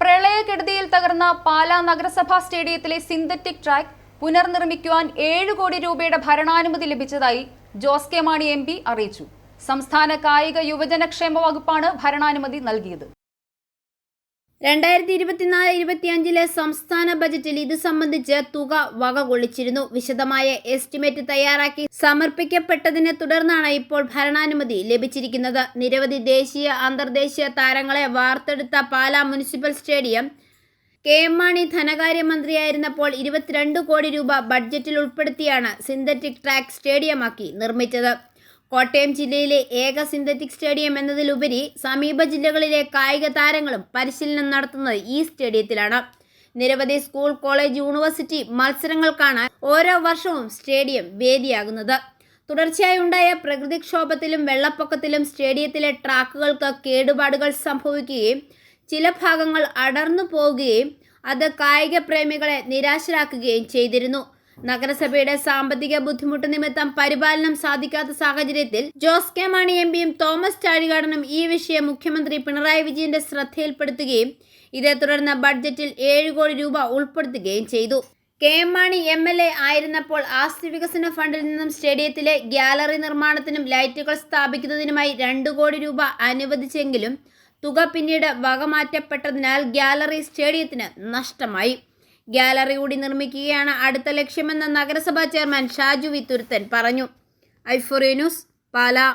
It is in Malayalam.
പ്രളയക്കെടുതിയിൽ തകർന്ന പാലാ നഗരസഭാ സ്റ്റേഡിയത്തിലെ സിന്തറ്റിക് ട്രാക്ക് പുനർനിർമ്മിക്കുവാൻ ഏഴ് കോടി രൂപയുടെ ഭരണാനുമതി ലഭിച്ചതായി ജോസ് കെ മാണി എം അറിയിച്ചു. സംസ്ഥാന കായിക യുവജനക്ഷേമ വകുപ്പാണ് ഭരണാനുമതി നൽകിയത്. രണ്ടായിരത്തി ഇരുപത്തിനാല് ഇരുപത്തിയഞ്ചിലെ സംസ്ഥാന ബജറ്റിൽ ഇത് സംബന്ധിച്ച് തുക വകകൊള്ളിച്ചിരുന്നു വിശദമായ എസ്റ്റിമേറ്റ് തയ്യാറാക്കി സമർപ്പിക്കപ്പെട്ടതിനെ തുടർന്നാണ് ഇപ്പോൾ ഭരണാനുമതി ലഭിച്ചിരിക്കുന്നത്. നിരവധി ദേശീയ അന്തർദേശീയ താരങ്ങളെ വാർത്തെടുത്ത Pala municipal stadium K M Mani ധനകാര്യമന്ത്രിയായിരുന്നപ്പോൾ ഇരുപത്തിരണ്ട് കോടി രൂപ ബഡ്ജറ്റിൽ ഉൾപ്പെടുത്തിയാണ് സിന്തറ്റിക് ട്രാക്ക് സ്റ്റേഡിയമാക്കി നിർമ്മിച്ചത്. കോട്ടയം ജില്ലയിലെ ഏക സിന്തറ്റിക് സ്റ്റേഡിയം എന്നതിലുപരി സമീപ ജില്ലകളിലെ കായിക താരങ്ങളും പരിശീലനം നടത്തുന്നത് ഈ സ്റ്റേഡിയത്തിലാണ്. നിരവധി സ്കൂൾ കോളേജ് യൂണിവേഴ്സിറ്റി മത്സരങ്ങൾക്കാണ് ഓരോ വർഷവും സ്റ്റേഡിയം വേദിയാകുന്നത്. തുടർച്ചയായി ഉണ്ടായ പ്രകൃതിക്ഷോഭത്തിലും വെള്ളപ്പൊക്കത്തിലും സ്റ്റേഡിയത്തിലെ ട്രാക്കുകൾക്ക് കേടുപാടുകൾ സംഭവിക്കുകയും ചില ഭാഗങ്ങൾ അടർന്നു പോവുകയും അത് കായിക പ്രേമികളെ നിരാശരാക്കുകയും ചെയ്തിരുന്നു. നഗരസഭയുടെ സാമ്പത്തിക ബുദ്ധിമുട്ട് നിമിത്തം പരിപാലനം സാധിക്കാത്ത സാഹചര്യത്തിൽ ജോസ് കെ മാണി എം പിയും തോമസ് ചാഴികാടനും ഈ വിഷയം മുഖ്യമന്ത്രി പിണറായി വിജയന്റെ ശ്രദ്ധയിൽപ്പെടുത്തുകയും ഇതേ തുടർന്ന് ബഡ്ജറ്റിൽ ഏഴ് കോടി രൂപ ഉൾപ്പെടുത്തുകയും ചെയ്തു. K M Mani M L A ആയിരുന്നപ്പോൾ ആസ്തി വികസന ഫണ്ടിൽ നിന്നും സ്റ്റേഡിയത്തിലെ ഗ്യാലറി നിർമ്മാണത്തിനും ലൈറ്റുകൾ സ്ഥാപിക്കുന്നതിനുമായി രണ്ട് കോടി രൂപ അനുവദിച്ചെങ്കിലും തുക പിന്നീട് വകമാറ്റപ്പെട്ടതിനാൽ ഗ്യാലറി സ്റ്റേഡിയത്തിന് നഷ്ടമായി. ഗ്യാലറി കൂടി നിർമ്മിക്കുകയാണ് അടുത്ത ലക്ഷ്യമെന്ന് നഗരസഭാ ചെയർമാൻ ഷാജു വിത്തുരുത്തൻ പറഞ്ഞു. ഐഫോറിയ ന്യൂസ് പാലാ.